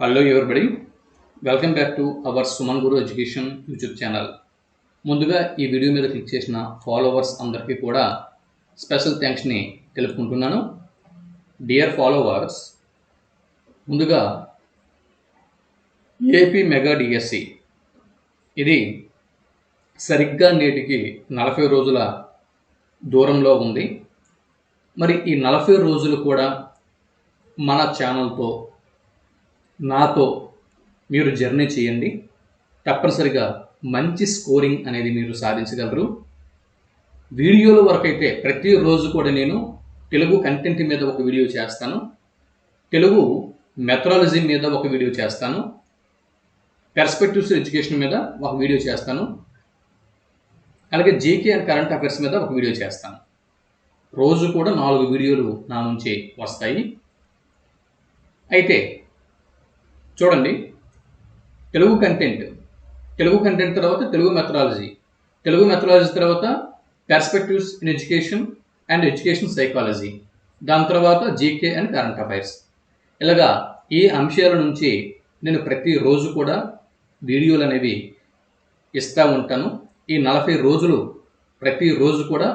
Hello everybody welcome back to our Suman Guru education YouTube channel ముందుగా ఈ video మీద click చేసిన followers అందరికీ కూడా స్పెషల్ థ్యాంక్స్ని తెలుపుకుంటున్నాను. డియర్ ఫాలోవర్స్ ముందుగా ఏపీ మెగా డిఎస్సి ఇది సరిగ్గా నేటికి నలభై రోజుల దూరంలో ఉంది. మరి ఈ నలభై రోజులు కూడా మన ఛానల్తో నాతో మీరు జర్నీ చేయండి. తప్పనిసరిగా మంచి స్కోరింగ్ అనేది మీరు సాధించగలరు. వీడియోల వరకు అయితే ప్రతిరోజు కూడా నేను తెలుగు కంటెంట్ మీద ఒక వీడియో చేస్తాను. తెలుగు మెథడాలజీ మీద ఒక వీడియో చేస్తాను. పెర్స్పెక్టివ్స్ ఎడ్యుకేషన్ మీద ఒక వీడియో చేస్తాను. అలాగే జీకే అండ్ కరెంట్ అఫైర్స్ మీద ఒక వీడియో చేస్తాను. రోజు కూడా నాలుగు వీడియోలు నా నుంచి వస్తాయి. అయితే చూడండి. తెలుగు కంటెంట్ తెలుగు కంటెంట్ తర్వాత తెలుగు మెథడాలజీ తెలుగు మెథడాలజీ తర్వాత perspectives in education and education psychology దాని తర్వాత జీకే అండ్ కరెంట్ అఫైర్స్ ఇలాగా ఈ అంశాల నుంచి నేను ప్రతిరోజు కూడా వీడియోలు అనేవి ఇస్తూ ఉంటాను. ఈ నలభై రోజులు ప్రతిరోజు కూడా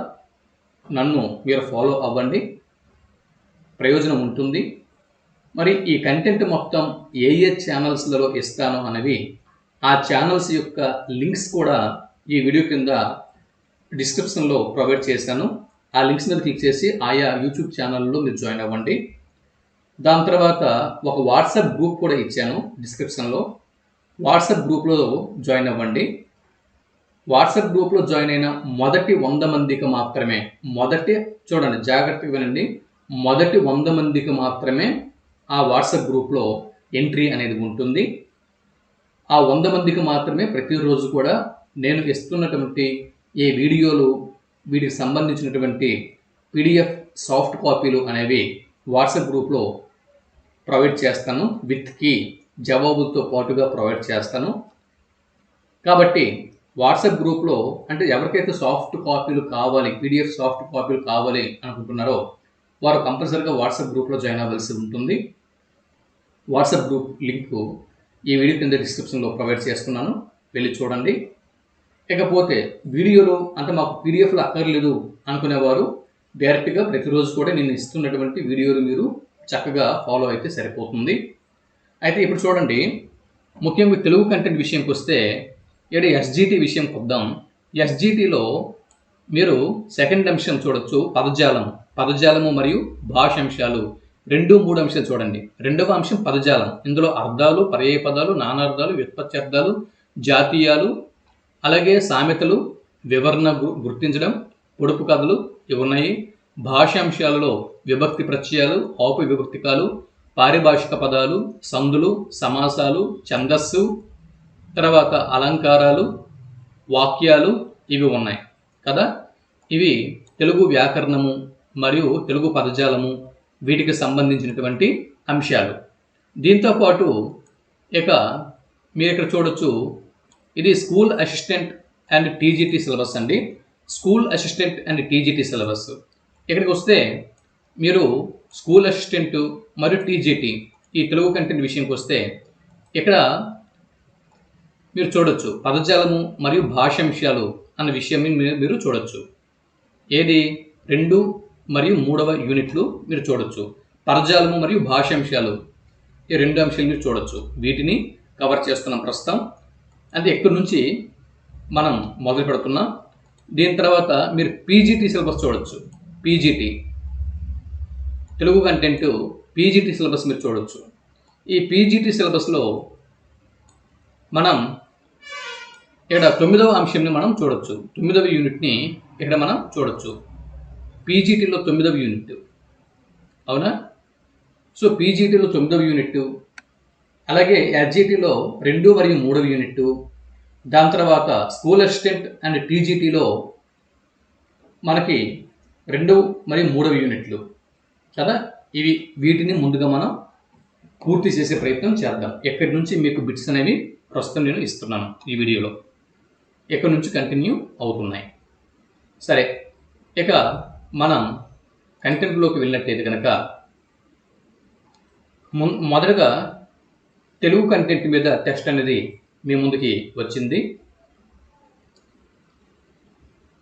నన్ను మీరు ఫాలో అవ్వండి. ప్రయోజనం ఉంటుంది. మరి ఈ కంటెంట్ మొత్తం ఏ ఏ ఛానల్స్లలో ఇస్తాను అనేవి ఆ ఛానల్స్ యొక్క లింక్స్ కూడా ఈ వీడియో కింద డిస్క్రిప్షన్లో ప్రొవైడ్ చేశాను. ఆ లింక్స్ మీద క్లిక్ చేసి ఆయా యూట్యూబ్ ఛానల్లో మీరు జాయిన్ అవ్వండి. దాని తర్వాత ఒక వాట్సాప్ గ్రూప్ కూడా ఇచ్చాను డిస్క్రిప్షన్లో వాట్సాప్ గ్రూప్లో జాయిన్ అవ్వండి. వాట్సాప్ గ్రూప్లో జాయిన్ అయిన మొదటి వంద మందికి మాత్రమే మొదటి చూడండి జాగ్రత్తగా వినండి. మొదటి వంద మందికి మాత్రమే ఆ వాట్సాప్ గ్రూప్లో ఎంట్రీ అనేది ఉంటుంది. ఆ వంద మందికి మాత్రమే ప్రతిరోజు కూడా నేను ఇస్తున్నటువంటి ఏ వీడియోలు వీటికి సంబంధించినటువంటి పీడిఎఫ్ సాఫ్ట్ కాపీలు అనేవి వాట్సాప్ గ్రూప్లో ప్రొవైడ్ చేస్తాను. విత్ కీ జవాబులతో పాటుగా ప్రొవైడ్ చేస్తాను. కాబట్టి వాట్సాప్ గ్రూప్లో అంటే ఎవరికైతే సాఫ్ట్ కాపీలు కావాలి పీడిఎఫ్ సాఫ్ట్ కాపీలు కావాలి అనుకుంటున్నారో వారు కంపల్సరీగా వాట్సాప్ గ్రూప్లో జాయిన్ అవ్వాల్సి ఉంటుంది. వాట్సాప్ గ్రూప్ లింక్ ఈ వీడియో కింద డిస్క్రిప్షన్లో ప్రొవైడ్ చేస్తున్నాను. వెళ్ళి చూడండి. ఇకపోతే వీడియోలో అంటే మాకు పీడిఎఫ్లు అక్కర్లేదు అనుకునేవారు. డైరెక్ట్గా ప్రతిరోజు కూడా నేను ఇస్తున్నటువంటి వీడియోలు మీరు చక్కగా ఫాలో అయితే సరిపోతుంది. అయితే ఇప్పుడు చూడండి. ముఖ్యంగా తెలుగు కంటెంట్ విషయంకి వస్తే ఇక్కడ ఎస్జిటి విషయం కొద్దాం ఎస్జిటిలో మీరు సెకండ్ అంశం చూడొచ్చు. పదజాలం పదజాలము మరియు భాషాంశాలు. రెండు మూడు అంశాలు చూడండి. రెండవ అంశం పదజాలం. ఇందులో అర్థాలు పర్యాయ పదాలు నానార్థాలు వ్యుత్పత్త్యర్థాలు జాతీయాలు అలాగే సామెతలు వివరణ గుర్తించడం పొడుపు కథలు ఇవి ఉన్నాయి. భాషాంశాలలో విభక్తి ప్రత్యయాలు ఔప విభక్తికాలు పారిభాషిక పదాలు సందులు సమాసాలు ఛందస్సు తర్వాత అలంకారాలు వాక్యాలు ఇవి ఉన్నాయి. కదా? ఇవి తెలుగు వ్యాకరణము మరియు తెలుగు పదజాలము వీటికి సంబంధించినటువంటి అంశాలు. దీంతోపాటు ఇక మీరు ఇక్కడ చూడొచ్చు ఇది school assistant and TGT syllabus అండి. School assistant and TGT syllabus. ఇక్కడికి వస్తే మీరు స్కూల్ అసిస్టెంట్ మరియు టీజీటీ ఈ తెలుగు కంటెంట్ విషయంకి వస్తే ఇక్కడ మీరు చూడొచ్చు పదజాలము మరియు భాషాంశాలు అన్న విషయం మీరు మీరు చూడొచ్చు. ఏది? రెండు మరియు మూడవ యూనిట్లు మీరు చూడొచ్చు. పరజాలము మరియు భాషాంశాలు. ఈ రెండు అంశాలు మీరు చూడొచ్చు. వీటిని కవర్ చేస్తున్నాం ప్రస్తుతం. అంటే ఎక్కడి నుంచి మనం మొదలు పెడుతున్నాం దీని తర్వాత మీరు పీజీటీ సిలబస్ చూడొచ్చు. PGT. Telugu content PGT syllabus మీరు చూడొచ్చు. ఈ పీజీటీ సిలబస్లో మనం ఇక్కడ తొమ్మిదవ అంశంని మనం చూడొచ్చు. తొమ్మిదవ యూనిట్ని ఇక్కడ మనం చూడొచ్చు. పీజీటీలో తొమ్మిదవ యూనిట్. అవునా? సో పీజీటీలో తొమ్మిదవ యూనిట్ అలాగే ఎస్జీటీలో రెండు మరియు మూడవ యూనిట్ దాని తర్వాత స్కూల్ అసిస్టెంట్ అండ్ టీజీటీలో మనకి రెండు మరియు మూడవ యూనిట్లు. కదా? ఇవి వీటిని ముందుగా మనం పూర్తి చేసే ప్రయత్నం చేద్దాం. ఎక్కడి నుంచి మీకు బిట్స్ అనేవి ప్రస్తుతం నేను ఇస్తున్నాను ఈ వీడియోలో. ఎక్కడి నుంచి కంటిన్యూ అవుతున్నాయి? సరే ఇక మనం కంటెంట్లోకి వెళ్ళినట్టయితే కనుక మొదటగా తెలుగు కంటెంట్ మీద టెస్ట్ అనేది మీ ముందుకి వచ్చింది.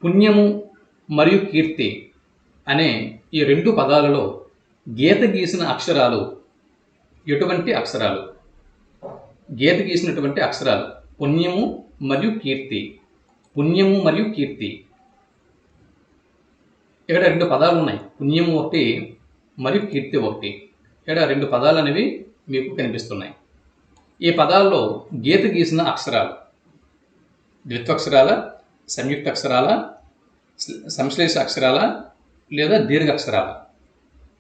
పుణ్యము మరియు కీర్తి అనే ఈ రెండు పదాలలో గీత గీసిన అక్షరాలు ఎటువంటి అక్షరాలు? గీత గీసినటువంటి అక్షరాలు పుణ్యము మరియు కీర్తి. పుణ్యము మరియు కీర్తి. ఇక్కడ రెండు పదాలు ఉన్నాయి. పుణ్యం ఒకటి మరియు కీర్తి ఒకటి. ఇక్కడ రెండు పదాలు అనేవి మీకు కనిపిస్తున్నాయి. ఈ పదాల్లో గీత గీసిన అక్షరాలు ద్విత్వక్షరాల సంయుక్త అక్షరాల సంశ్లేష అక్షరాల లేదా దీర్ఘ అక్షరాల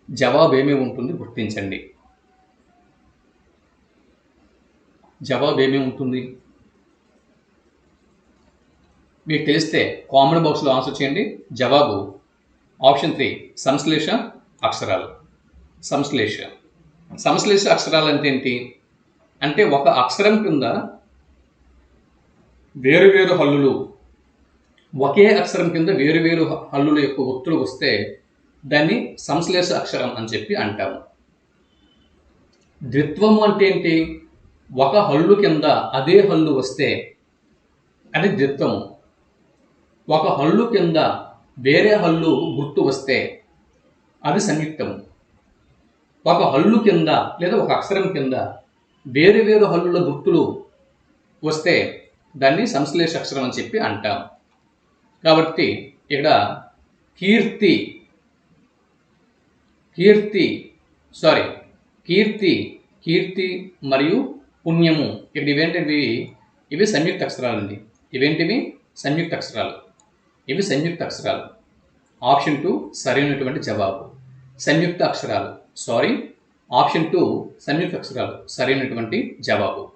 జవాబు ఏమి ఉంటుంది గుర్తించండి. జవాబు ఏమి ఉంటుంది? మీకు తెలిస్తే కామన్ బాక్స్లో ఆన్సర్ చేయండి. జవాబు ఆప్షన్ త్రీ సంశ్లేష అక్షరాలు. సంశ్లేష. సంశ్లేష అక్షరాలు అంటే ఏంటి? అంటే ఒక అక్షరం కింద వేరు వేరు హల్లులు ఒకే అక్షరం కింద వేరు వేరు హల్లుల యొక్క ఒత్తులు వస్తే దాన్ని సంశ్లేష అక్షరం అని చెప్పి అంటాము. ద్విత్వము అంటే ఏంటి? ఒక హల్లు కింద అదే హల్లు వస్తే అది ద్విత్వము. ఒక హల్లు కింద వేరే హల్లు గుర్తు వస్తే అది సంయుక్తము. ఒక హల్లు కింద లేదా ఒక అక్షరం కింద వేరు వేరు హల్లుల గుర్తులు వస్తే దాన్ని సంశ్లేష అక్షరం అని చెప్పి అంటాం. కాబట్టి ఇక్కడ కీర్తి కీర్తి సారీ కీర్తి కీర్తి మరియు పుణ్యము. ఇక్కడ ఇవేంటివి ఇవి సంయుక్త అక్షరాలండి. ఇవేంటివి? సంయుక్త అక్షరాలు. ఇవి సంయుక్త అక్షరాలు. ఆప్షన్ టూ సరైనటువంటి జవాబు. సంయుక్త అక్షరాలు. సారీ ఆప్షన్ టూ సంయుక్త అక్షరాలు. సరైనటువంటి జవాబు.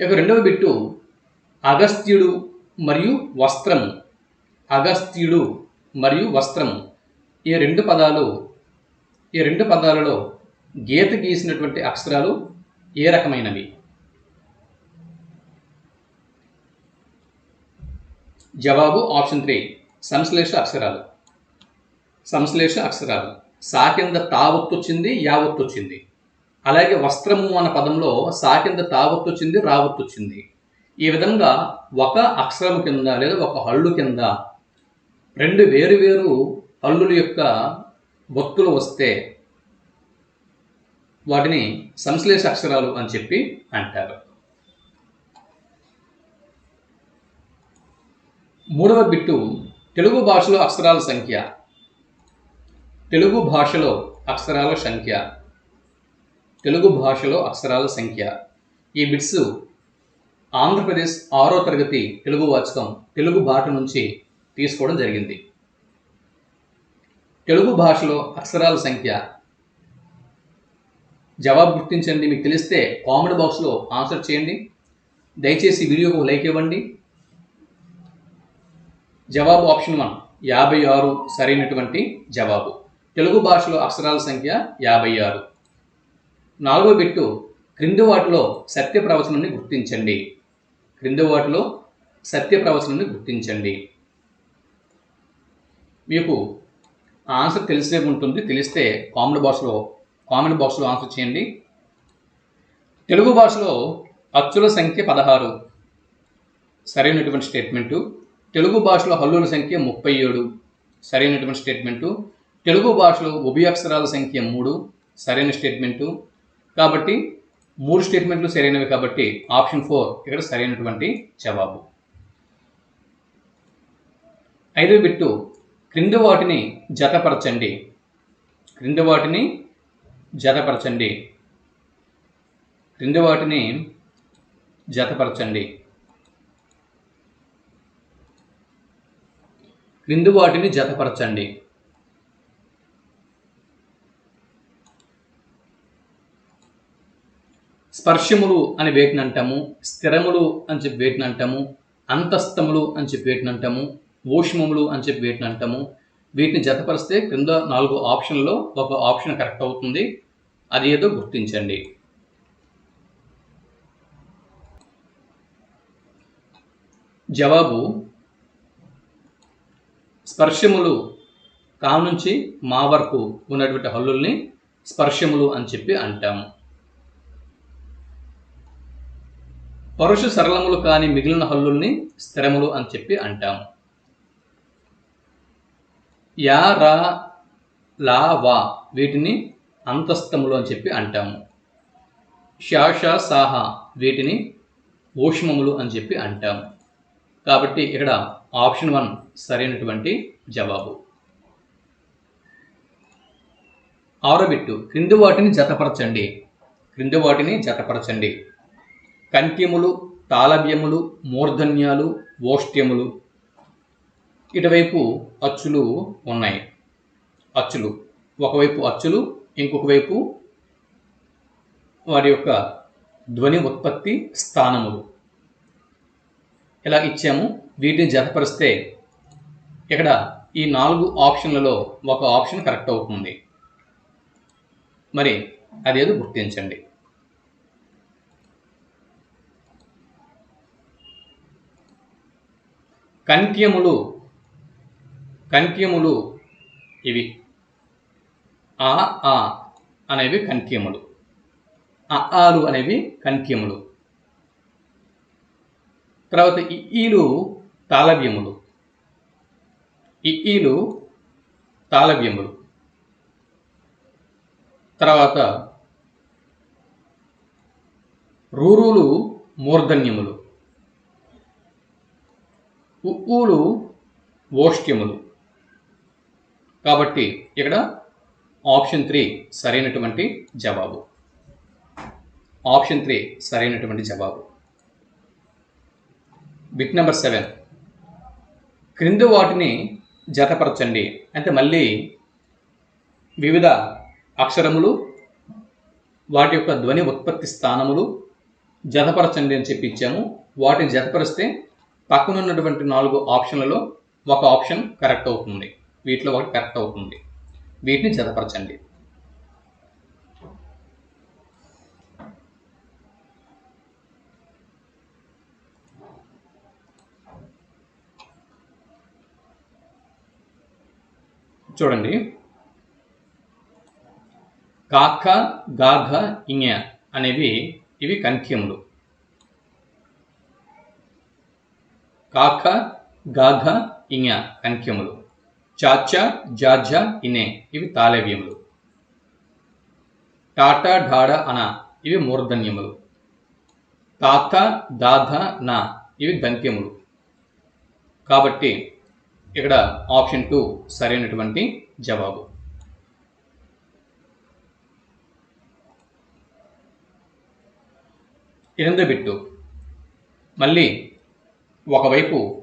ఇక రెండవ బిట్టు అగస్త్యుడు మరియు వస్త్రం. అగస్త్యుడు మరియు వస్త్రం. ఈ రెండు పదాలు ఈ రెండు పదాలలో గీత గీసినటువంటి అక్షరాలు ఏ రకమైనవి? జవాబు ఆప్షన్ త్రీ. సంశ్లేష అక్షరాలు. సంశ్లేష అక్షరాలు. సా కింద తా ఒత్తు యా ఒత్తు అలాగే వస్త్రము అన్న పదంలో సా కింద తా ఒత్తు వచ్చింది రా ఒత్తు ఈ విధంగా ఒక అక్షరం కింద లేదా ఒక హళ్ళు కింద రెండు వేరు వేరు హల్లుల యొక్క ఒత్తులు వస్తే వాటిని సంశ్లేష అక్షరాలు అని చెప్పి అంటారు. మూడవ బిట్టు తెలుగు భాషలో అక్షరాల సంఖ్య. తెలుగు భాషలో అక్షరాల సంఖ్య. తెలుగు భాషలో అక్షరాల సంఖ్య. ఈ బిట్స్ ఆంధ్రప్రదేశ్ ఆరో తరగతి తెలుగు వాచకం తెలుగు భాష నుంచి తీసుకోవడం జరిగింది. తెలుగు భాషలో అక్షరాల సంఖ్య. జవాబు గుర్తించండి మీకు తెలిస్తే కామెంట్ బాక్స్లో ఆన్సర్ చేయండి. దయచేసి వీడియోకు లైక్ ఇవ్వండి. జవాబు ఆప్షన్ వన్ యాభై ఆరు సరైనటువంటి జవాబు. తెలుగు భాషలో అక్షరాల సంఖ్య యాభై ఆరు. నాలుగో బిట్టు క్రింది వాటిలో సత్య ప్రవచనాన్ని గుర్తించండి. క్రింది వాటిలో సత్య ప్రవచనాన్ని గుర్తించండి. మీకు ఆన్సర్ తెలిసే ఉంటుంది తెలిస్తే కామెంట్ బాక్స్లో కామెంట్ బాక్స్లో ఆన్సర్ చేయండి. తెలుగు భాషలో అచ్చుల సంఖ్య పదహారు. సరైనటువంటి స్టేట్మెంటు. తెలుగు భాషలో హల్లుల సంఖ్య ముప్పై ఏడు. సరైనటువంటి స్టేట్మెంటు తెలుగు భాషలో ఉభయాక్షరాల సంఖ్య మూడు. సరైన స్టేట్మెంటు కాబట్టి మూడు స్టేట్మెంట్లు సరైనవి కాబట్టి ఆప్షన్ ఫోర్ ఇక్కడ సరైనటువంటి జవాబు. ఐదో బిట్టు క్రింది వాటిని జతపరచండి. క్రింది వాటిని జతపరచండి. క్రింది వాటిని జతపరచండి. క్రింది వాటిని జతపరచండి. స్పర్శములు అని వేటిని అంటాము స్థిరములు అని చెప్పి వేటిని అంటాము అంతస్తములు అని చెప్పి వేటిని అంటాము ఊష్మములు అని చెప్పి వేటిని అంటాము వీటిని జతపరిస్తే క్రింద నాలుగు ఆప్షన్లో ఒక ఆప్షన్ కరెక్ట్ అవుతుంది. అది ఏదో గుర్తించండి. జవాబు స్పర్శములు కా నుంచి మా వరకు ఉన్నటువంటి హల్లుల్ని స్పర్శములు అని చెప్పి అంటాము. పరుష సరళములు కాని మిగిలిన హల్లుల్ని స్థిరములు అని చెప్పి అంటాం యా రా లా వా వీటిని అంతస్తములు అని చెప్పి అంటాము. శాష సాహ వీటిని ఊష్మములు అని చెప్పి అంటాము. కాబట్టి ఇక్కడ ఆప్షన్ వన్ సరైనటువంటి జవాబు. ఆరో బిట్టు క్రింది వాటిని జతపరచండి. క్రింది వాటిని జతపరచండి. కంత్యములు తాళవ్యములు మూర్ధన్యాలు ఓష్ట్యములు ఇటువైపు అచ్చులు ఉన్నాయి. అచ్చులు. ఒకవైపు అచ్చులు ఇంకొక వైపు వారి యొక్క ధ్వని ఉత్పత్తి స్థానములు. ఇలా ఇచ్చాము? వీటిని జతపరిస్తే ఇక్కడ ఈ నాలుగు ఆప్షన్లలో ఒక ఆప్షన్ కరెక్ట్ అవుతుంది. మరి అదేదో గుర్తించండి. కంక్యములు కంక్యములు ఇవి. ఆ ఆ అనేవి కంక్యములు అ ఆలు అనేవి కంక్యములు తర్వాత ఈలు తాళవ్యములు. ఈలు తాళవ్యములు. తర్వాత రూరులు మూర్ధన్యములు. ఉప్పులు ఓష్ట్యములు కాబట్టి ఇక్కడ ఆప్షన్ త్రీ సరైనటువంటి జవాబు. ఆప్షన్ త్రీ సరైనటువంటి జవాబు. Bit number seven. క్రింది వాటిని జతపరచండి. అంటే మళ్ళీ వివిధ అక్షరములు వాటి యొక్క ధ్వని ఉత్పత్తి స్థానములు జతపరచండి అని చెప్పి ఇచ్చాము. వాటిని జతపరిస్తే పక్కనున్నటువంటి నాలుగు ఆప్షన్లలో ఒక ఆప్షన్ కరెక్ట్ అవుతుంది. వీటిలో ఒకటి కరెక్ట్ అవుతుంది. వీటిని జతపరచండి. చూడండి. కాక గాఘ ఇంగ అనేవి ఇవి కంఖ్యములు కాక గాఘ ఇంగ కంఖ్యములు చాచ జాజ ఇనే ఇవి తాళవ్యములు. టాటా ఢాడ అన ఇవి మూర్ధన్యములు. తాత దాధ నా ఇవి దంత్యములు. కాబట్టి ఇక్కడ ఆప్షన్ టూ సరైనటువంటి జవాబు. ఎనిమిదో బిట్టు. మళ్ళీ ఒకవైపు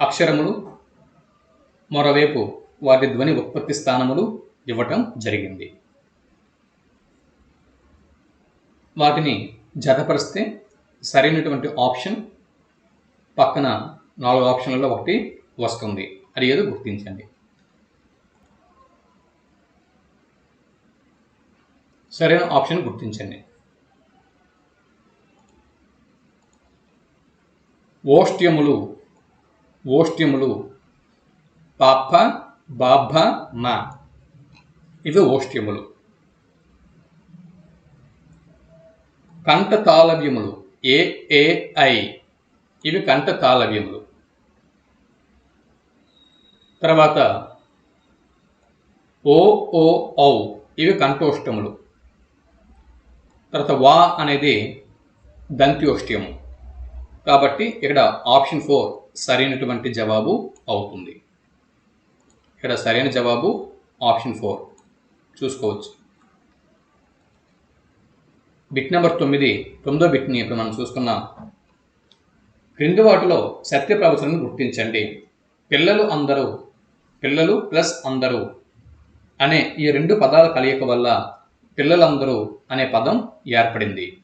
అక్షరములు మరోవైపు వాటి ధ్వని ఉత్పత్తి స్థానములు ఇవ్వటం జరిగింది. వాటిని జతపరిస్తే సరైనటువంటి ఆప్షన్ పక్కన నాలుగు ఆప్షన్లలో ఒకటి వస్తుంది. అది ఏదో గుర్తించండి. సరైన ఆప్షన్ గుర్తించండి. ఓష్ట్యములు ఓష్ట్యములు పాప బాభ మా. ఇవి ఓష్ట్యములు కంఠ తాళవ్యములు ఏ ఏ ఐ. ఇవి కంఠ తాళవ్యములు తర్వాత ఓ ఓ ఔ ఇవి కంఠోష్టములు. తర్వాత వా అనేది దంత్యోష్ట్యము కాబట్టి ఇక్కడ ఆప్షన్ ఫోర్ సరైనటువంటి జవాబు అవుతుంది. ఇక్కడ సరైన జవాబు ఆప్షన్ ఫోర్. చూసుకోవచ్చు. బిట్ నెంబర్ తొమ్మిది తొమ్మిదో బిట్ని ఇప్పుడు మనం చూసుకున్నాం క్రింది వాటిలో సత్య ప్రవచనం గుర్తించండి. పిల్లలు అందరూ పిల్లలు ప్లస్ అందరూ అనే ఈ రెండు పదాల కలయిక వల్ల పిల్లలందరూ అనే పదం ఏర్పడింది.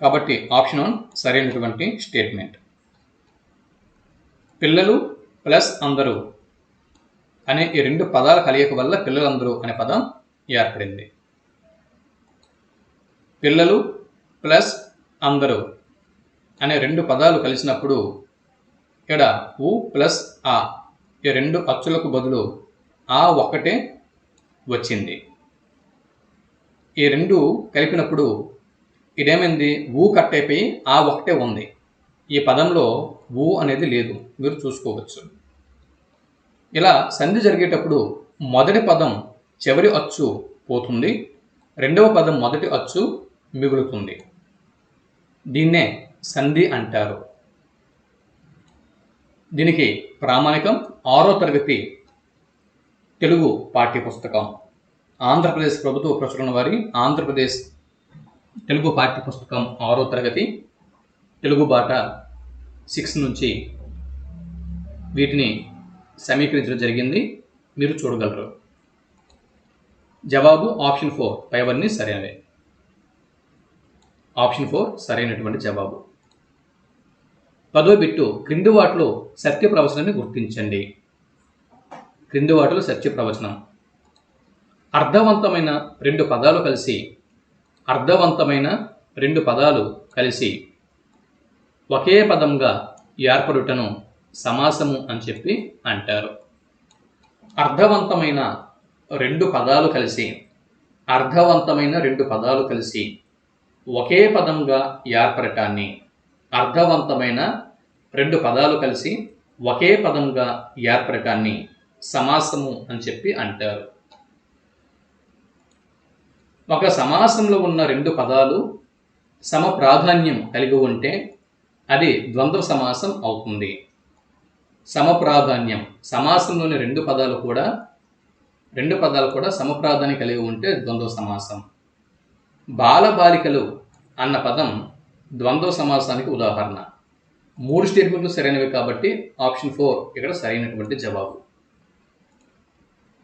కాబట్టి ఆప్షన్ వన్ సరైనటువంటి స్టేట్మెంట్. పిల్లలు ప్లస్ అందరూ అనే ఈ రెండు పదాల కలయిక వల్ల పిల్లలందరూ అనే పదం ఏర్పడింది. పిల్లలు ప్లస్ అందరూ అనే రెండు పదాలు కలిసినప్పుడు ఇక్కడ ఉ ప్లస్ ఆ. ఈ రెండు అచ్చులకు బదులు ఆ ఒక్కటే వచ్చింది. ఈ రెండు కలిపినప్పుడు ఇదేమైంది? ఊ కట్ అయిపోయి ఆ ఒకటే ఉంది. ఈ పదంలో ఊ అనేది లేదు. మీరు చూసుకోవచ్చు. ఇలా సంధి జరిగేటప్పుడు మొదటి పదం చివరి అచ్చు పోతుంది. రెండవ పదం మొదటి అచ్చు మిగులుతుంది. దీన్నే సంధి అంటారు. దీనికి ప్రామాణికం ఆరో తరగతి తెలుగు పాఠ్యపుస్తకం. ఆంధ్రప్రదేశ్ ప్రభుత్వ ప్రచురణ వారి ఆంధ్రప్రదేశ్ తెలుగు పాఠ్యపుస్తకం ఆరో తరగతి తెలుగు బాట సిక్స్ నుంచి వీటిని సమీకరించడం జరిగింది. మీరు చూడగలరు. జవాబు ఆప్షన్ ఫోర్ పైవన్నీ సరైనవే. ఆప్షన్ ఫోర్ సరైనటువంటి జవాబు. పదో బిట్టు క్రింది వాటిలో సత్య ప్రవచనాన్ని గుర్తించండి. క్రింది వాటిలో సత్య ప్రవచనం. అర్థవంతమైన రెండు పదాలు కలిసి అర్థవంతమైన రెండు పదాలు కలిసి ఒకే పదంగా ఏర్పడుటను సమాసము అని చెప్పి అంటారు. అర్థవంతమైన రెండు పదాలు కలిసి అర్థవంతమైన రెండు పదాలు కలిసి ఒకే పదంగా ఏర్పడటాన్ని అర్థవంతమైన రెండు పదాలు కలిసి ఒకే పదంగా ఏర్పడటాన్ని సమాసము అని చెప్పి అంటారు. ఒక సమాసంలో ఉన్న రెండు పదాలు సమ ప్రాధాన్యం కలిగి ఉంటే అది ద్వంద్వ సమాసం అవుతుంది. సమప్రాధాన్యం సమాసంలోని రెండు పదాలు కూడా రెండు పదాలు కూడా సమప్రాధాన్యం కలిగి ఉంటే ద్వంద్వ సమాసం. బాలబాలికలు అన్న పదం ద్వంద్వ సమాసానికి ఉదాహరణ. మూడు స్టేట్మెంట్లు సరైనవి కాబట్టి ఆప్షన్ ఫోర్ ఇక్కడ సరైనటువంటి జవాబు.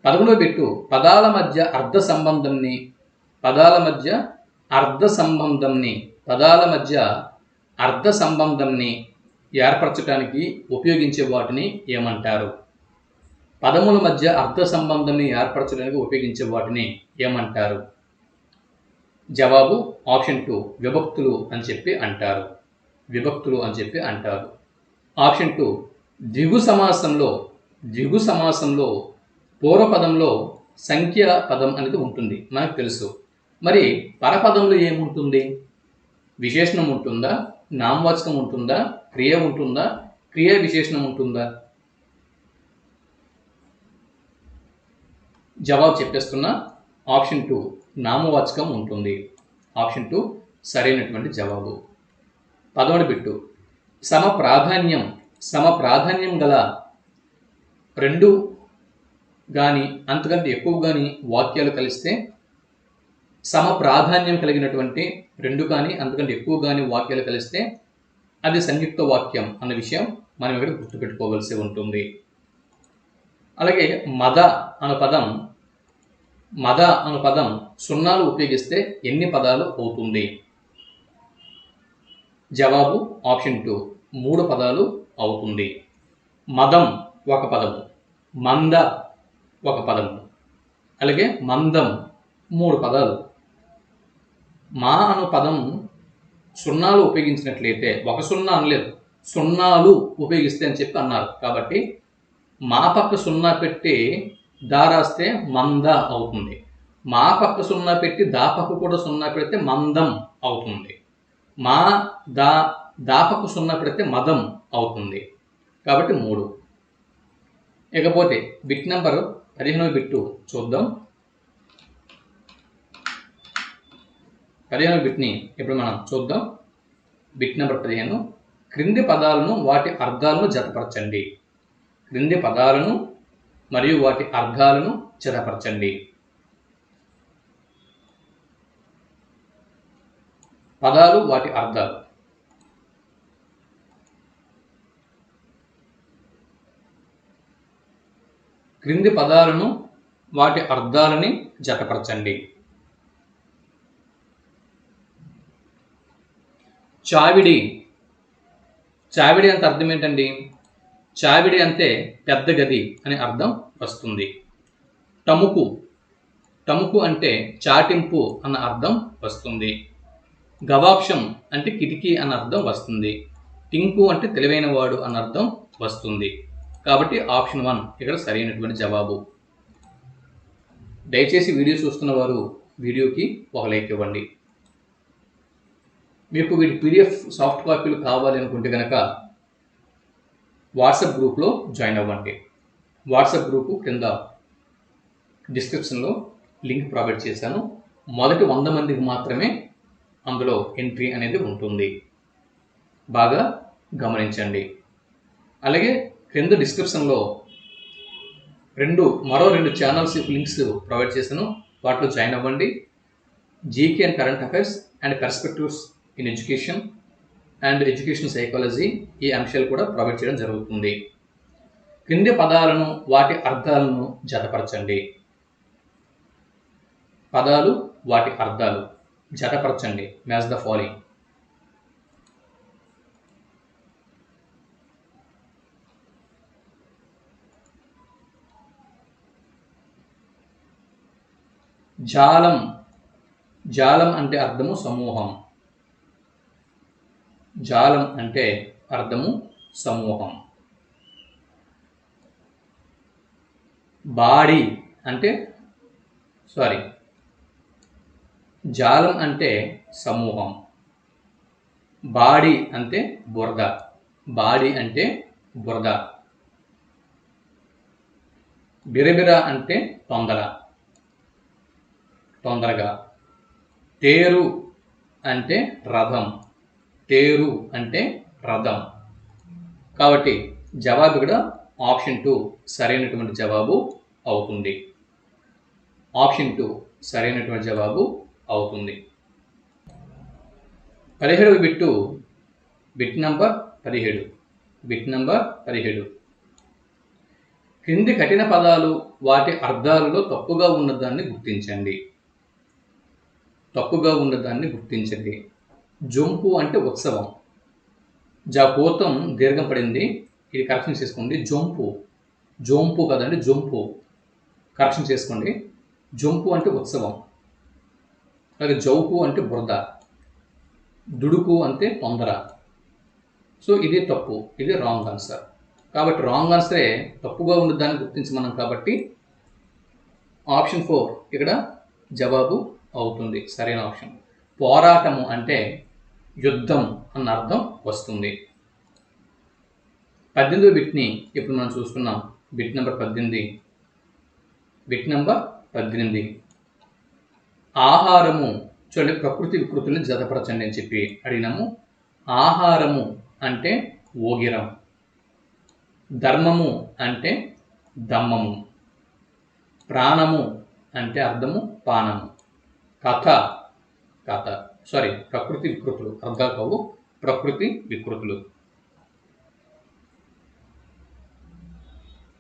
పదమూడవ పెట్టు పదాల మధ్య అర్ధ సంబంధంని పదాల మధ్య అర్ధ సంబంధంని పదాల మధ్య అర్ధ సంబంధంని ఏర్పరచడానికి ఉపయోగించే వాటిని ఏమంటారు? పదముల మధ్య అర్థ సంబంధాన్ని ఏర్పరచడానికి ఉపయోగించే వాటిని ఏమంటారు? జవాబు ఆప్షన్ టూ విభక్తులు అని చెప్పి అంటారు. విభక్తులు అని చెప్పి అంటారు. ఆప్షన్ టూ దిగు సమాసంలో దిగు సమాసంలో పూర్వపదంలో సంఖ్య పదం అనేది ఉంటుంది మనకు తెలుసు. మరి పరపదంలో ఏముంటుంది? విశేషణం ఉంటుందా? నామవాచకం ఉంటుందా? క్రియ ఉంటుందా? క్రియ విశేషణం ఉంటుందా? జవాబు చెప్పేస్తున్నా. ఆప్షన్ టూ నామవాచకం ఉంటుంది. ఆప్షన్ టూ సరైనటువంటి జవాబు. పదమూడు బిట్టు. సమ ప్రాధాన్యం సమ ప్రాధాన్యం గల రెండు కానీ అంతకంటే ఎక్కువ కానీ వాక్యాలు కలిస్తే సమ ప్రాధాన్యం కలిగినటువంటి రెండు కానీ అంతకంటే ఎక్కువ కానీ వాక్యాలు కలిస్తే అది సంయుక్త వాక్యం అన్న విషయం మనం ఇక్కడ గుర్తుపెట్టుకోవలసి ఉంటుంది. అలాగే మద అన్న పదం మద అను పదం సున్నాలు ఉపయోగిస్తే ఎన్ని పదాలు అవుతుంది? జవాబు ఆప్షన్ టూ. మూడు పదాలు అవుతుంది. మదం ఒక పదము మంద ఒక పదము అలాగే మందం మూడు పదాలు. మా అను పదం సున్నాలు ఉపయోగించినట్లయితే ఒక సున్నా అనలేదు. సున్నాలు ఉపయోగిస్తే అని చెప్పి అన్నారు. కాబట్టి మా పక్క సున్నా పెట్టి దా రాస్తే మంద అవుతుంది. మా పక్క సున్నా పెట్టి దా పక్క కూడా సున్నా పెడితే మందం అవుతుంది. మా దా దాపకు సున్నా పెడితే మదం అవుతుంది. కాబట్టి మూడు. ఇకపోతే బిట్ నెంబర్ పదిహేనవ బిట్టు చూద్దాం. పదిహేను బిట్ని ఇప్పుడు మనం చూద్దాం. బిట్ నెంబర్ పదిహేను. క్రింది పదాలను వాటి అర్థాలను జతపరచండి. క్రింది పదాలను మరియు వాటి అర్థాలను జతపరచండి పదాలు వాటి అర్థాలు క్రింది పదాలను వాటి అర్థాలని జతపరచండి. చావిడి. చావిడి అంత అర్థం ఏంటండి? చావిడి అంటే పెద్ద గది అని అర్థం వస్తుంది. టముకు టముకు అంటే చాటింపు అన్న అర్థం వస్తుంది. గవాక్షం అంటే కిటికీ అన్న అర్థం వస్తుంది. టింకు అంటే తెలివైన వాడు అన్న అర్థం వస్తుంది. కాబట్టి ఆప్షన్ వన్ ఇక్కడ సరైనటువంటి జవాబు. దయచేసి వీడియో చూస్తున్న వారు వీడియోకి ఒక లైక్ ఇవ్వండి. మీకు వీటి పీడిఎఫ్ సాఫ్ట్ కాపీలు కావాలి అనుకుంటే కనుక వాట్సాప్ గ్రూప్లో జాయిన్ అవ్వండి. వాట్సాప్ గ్రూపు కింద డిస్క్రిప్షన్లో లింక్ ప్రొవైడ్ చేశాను. మొదటి వంద మందికి మాత్రమే అందులో ఎంట్రీ అనేది ఉంటుంది. బాగా గమనించండి. అలాగే క్రింద డిస్క్రిప్షన్లో రెండు మరో రెండు ఛానల్స్ లింక్స్ ప్రొవైడ్ చేశాను. వాటిలో జాయిన్ అవ్వండి. GK and current affairs and perspectives in education and education psychology ఈ అంశాలు కూడా ప్రొవైడ్ చేయడం జరుగుతుంది. క్రింది పదాలను వాటి అర్థాలను జతపరచండి. పదాలు వాటి అర్థాలు జతపరచండి. మ్యాచ్ ద ఫాలోయింగ్ జాలం. జాలం అంటే అర్థము సమూహం. జాలం అంటే అర్థము సమూహం. బాడీ అంటే సారీ జాలం అంటే సమూహం. బాడీ అంటే బురద. బాడీ అంటే బురద. బిరబిర అంటే తొందర. తొందరగా. తేరు అంటే రథం. తేరు అంటే రథం. కాబట్టి జవాబు ఇక్కడ ఆప్షన్ టూ సరైనటువంటి జవాబు అవుతుంది. ఆప్షన్ టూ సరైనటువంటి జవాబు అవుతుంది. పదిహేడవ బిట్టు బిట్ నంబర్ పదిహేడు. బిట్ నంబర్ పదిహేడు. క్రింది కఠిన పదాలు వాటి అర్థాలలో తప్పుగా ఉన్నదాన్ని గుర్తించండి. తప్పుగా ఉన్నదాన్ని గుర్తించండి. జొంపు అంటే ఉత్సవం. జపోతం దీర్ఘం పడింది. ఇది కరెక్షన్ చేసుకోండి. జొంపు. జోంపు కదండి జోంపు. కరెక్షన్ చేసుకోండి. జొంపు అంటే ఉత్సవం. అలాగే జౌపు అంటే బురద. దుడుకు అంటే తొందర. సో ఇది తప్పు. ఇది రాంగ్ ఆన్సర్ కాబట్టి రాంగ్ ఆన్సరే తప్పుగా ఉన్న దాన్ని గుర్తించమన్నాం కాబట్టి ఆప్షన్ ఫోర్ ఇక్కడ జవాబు అవుతుంది. సరైన ఆప్షన్ పోరాటము అంటే యుద్ధం అన్న అర్థం వస్తుంది. పద్దెనిమిదో బిట్ని ఇప్పుడు మనం చూసుకున్నాం బిట్ నెంబర్ పద్దెనిమిది. బిట్ నెంబర్ పద్దెనిమిది. ఆహారము చూడండి ప్రకృతి వికృతుల్ని జతపరచండి అని చెప్పి అడిగినాము. ఆహారము అంటే ఓగిరం. ధర్మము అంటే దమ్మము. ప్రాణము అంటే అర్థము పానము. కథ కథ. సారీ ప్రకృతి వికృతులు అర్థం కావు ప్రకృతి వికృతులు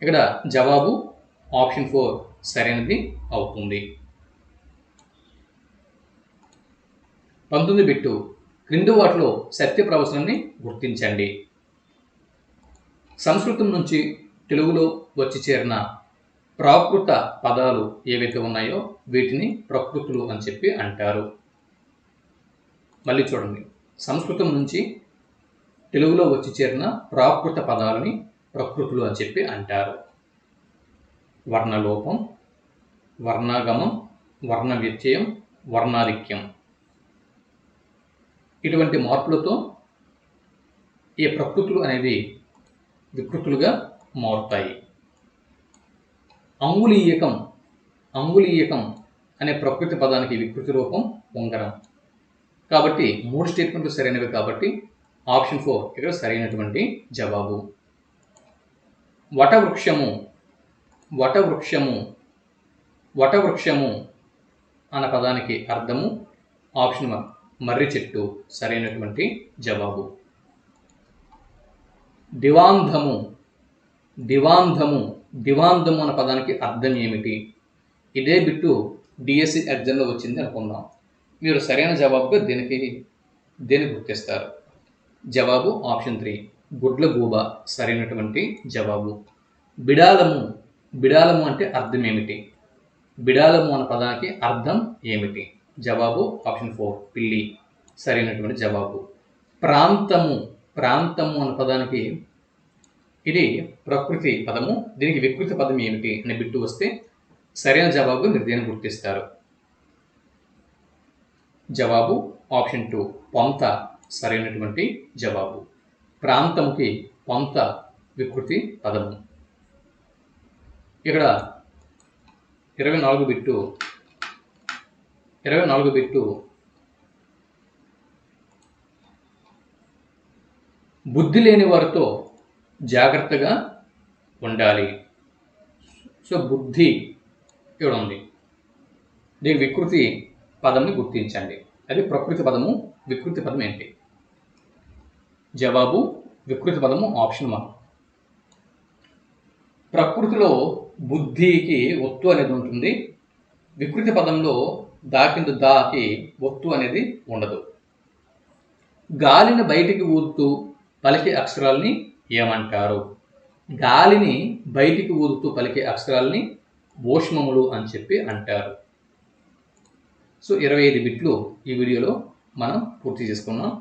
ఇక్కడ జవాబు ఆప్షన్ ఫోర్ సరైనది అవుతుంది పంతొమ్మిది బిట్టు క్రింది వాటిలో సత్య ప్రవచనాన్ని గుర్తించండి. సంస్కృతం నుంచి తెలుగులో వచ్చి చేరిన ప్రాకృత పదాలు ఏవైతే ఉన్నాయో వీటిని ప్రకృతులు అని చెప్పి అంటారు. మళ్ళీ చూడండి. సంస్కృతం నుంచి తెలుగులో వచ్చి చేరిన ప్రాకృత పదాలని ప్రకృతులు అని చెప్పి అంటారు. వర్ణలోపం వర్ణాగమం వర్ణ వ్యత్యయం వర్ణాధిక్యం. ఇటువంటి మార్పులతో ఈ ప్రకృతులు అనేవి వికృతులుగా మారుతాయి. అంగుళీయకం అంగుళీయకం అనే ప్రకృతి పదానికి వికృతి రూపం ఉంగరం. కాబట్టి మూడు స్టేట్మెంట్లు సరైనవి కాబట్టి ఆప్షన్ ఫోర్ ఇక్కడ సరైనటువంటి జవాబు. వటవృక్షము వటవృక్షము వటవృక్షము అన్న పదానికి అర్థము ఆప్షన్ వన్ మర్రి చెట్టు సరైనటువంటి జవాబు. దివాంధము దివాంధము దివాంధము అన్న పదానికి అర్థం ఏమిటి? ఇదే బిట్టు డిఎస్సి ఎగ్జామ్లో వచ్చింది అనుకుందాం. మీరు సరైన జవాబుగా దీనికి దీన్ని గుర్తిస్తారు? జవాబు ఆప్షన్ త్రీ. గుడ్ల గూబ సరైనటువంటి జవాబు. బిడాలము బిడాలము అంటే అర్థం ఏమిటి? బిడాలము అన్న పదానికి అర్థం ఏమిటి? జవాబు ఆప్షన్ ఫోర్. పిల్లి సరైనటువంటి జవాబు. ప్రాంతము ప్రాంతము అన్న పదానికి ఇది ప్రకృతి పదము. దీనికి వికృతి పదం ఏమిటి? అనే బిట్టు వస్తే సరైన జవాబు మీరు దీన్ని గుర్తిస్తారు? జవాబు ఆప్షన్ టూ పొంత సరైనటువంటి జవాబు. ప్రాంతంకి పొంత వికృతి పదము. ఇక్కడ ఇరవై నాలుగు బిట్టు ఇరవై నాలుగు బిట్టు బుద్ధి లేని వారితో జాగ్రత్తగా ఉండాలి. సో బుద్ధి ఇక్కడ ఉంది. దీని వికృతి పదంని గుర్తించండి. అది ప్రకృతి పదము వికృతి పదం ఏంటి? జవాబు వికృతి పదము ఆప్షన్ వన్. ప్రకృతిలో బుద్ధికి ఒత్తు అనేది ఉంటుంది. వికృతి పదంలో దాకిందు దాకి ఒత్తు అనేది ఉండదు. గాలిని బయటికి ఊదుతూ పలికే అక్షరాల్ని ఏమంటారు? గాలిని బయటికి ఊదుతూ పలికే అక్షరాల్ని ఓష్మములు అని చెప్పి అంటారు. సో ఇరవై ఐదు బిట్లు ఈ వీడియోలో మనం పూర్తి చేసుకున్నాం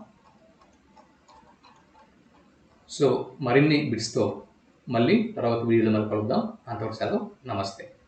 సో మరిన్ని బిట్స్తో మళ్ళీ తర్వాత వీడియోలో మళ్ళీ కలుద్దాం. అంతవరకు సెలవు. నమస్తే.